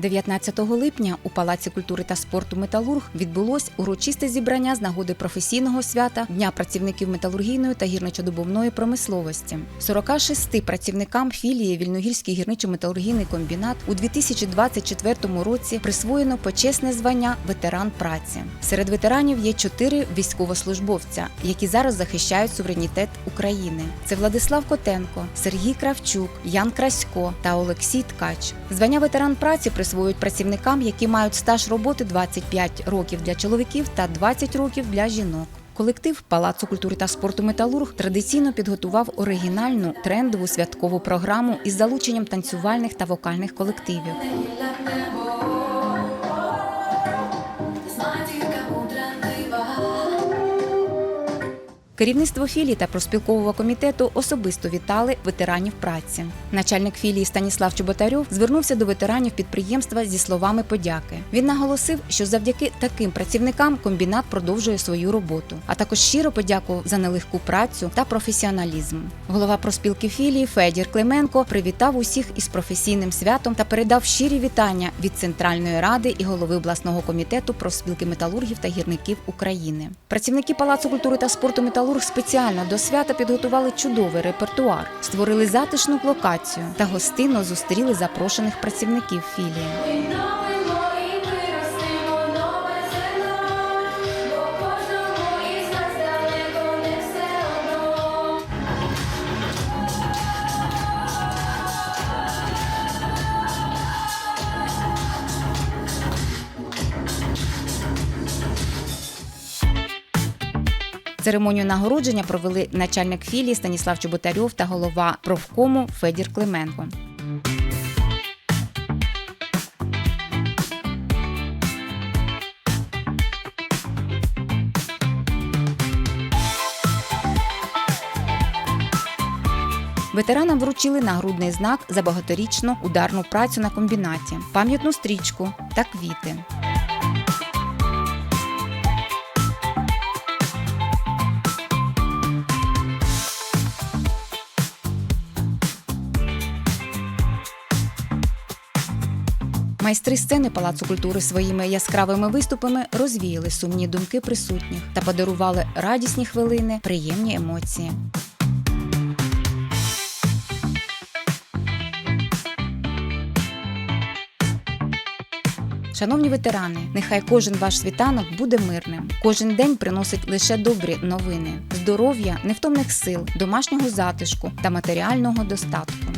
19 липня у Палаці культури та спорту Металург відбулось урочисте зібрання з нагоди професійного свята Дня працівників металургійної та гірничодобувної промисловості. 46 працівникам філії Вільногірський гірничо-металургійний комбінат у 2024 році присвоєно почесне звання ветеран праці. Серед ветеранів є чотири військовослужбовця, які зараз захищають суверенітет України. Це Владислав Котенко, Сергій Кравчук, Ян Красько та Олексій Ткач. Звання ветеран праці присвоюють працівникам, які мають стаж роботи 25 років для чоловіків та 20 років для жінок. Колектив Палацу культури та спорту Металург традиційно підготував оригінальну трендову святкову програму із залученням танцювальних та вокальних колективів. Керівництво філії та проспілкового комітету особисто вітали ветеранів праці. Начальник філії Станіслав Чоботарьов звернувся до ветеранів підприємства зі словами подяки. Він наголосив, що завдяки таким працівникам комбінат продовжує свою роботу, а також щиро подякував за нелегку працю та професіоналізм. Голова проспілки філії Федір Клименко привітав усіх із професійним святом та передав щирі вітання від Центральної ради і голови обласного комітету проспілки металургів та гірників України. Працівники Палацу культури та спорту Металург спеціально до свята підготували чудовий репертуар, створили затишну локацію та гостинно зустріли запрошених працівників філії. Церемонію нагородження провели начальник філії Станіслав Чоботарьов та голова профкому Федір Клименко. Ветеранам вручили нагрудний знак за багаторічну ударну працю на комбінаті, пам'ятну стрічку та квіти. Майстри сцени Палацу культури своїми яскравими виступами розвіяли сумні думки присутніх та подарували радісні хвилини, приємні емоції. Шановні ветерани, нехай кожен ваш світанок буде мирним. Кожен день приносить лише добрі новини, здоров'я, невтомних сил, домашнього затишку та матеріального достатку.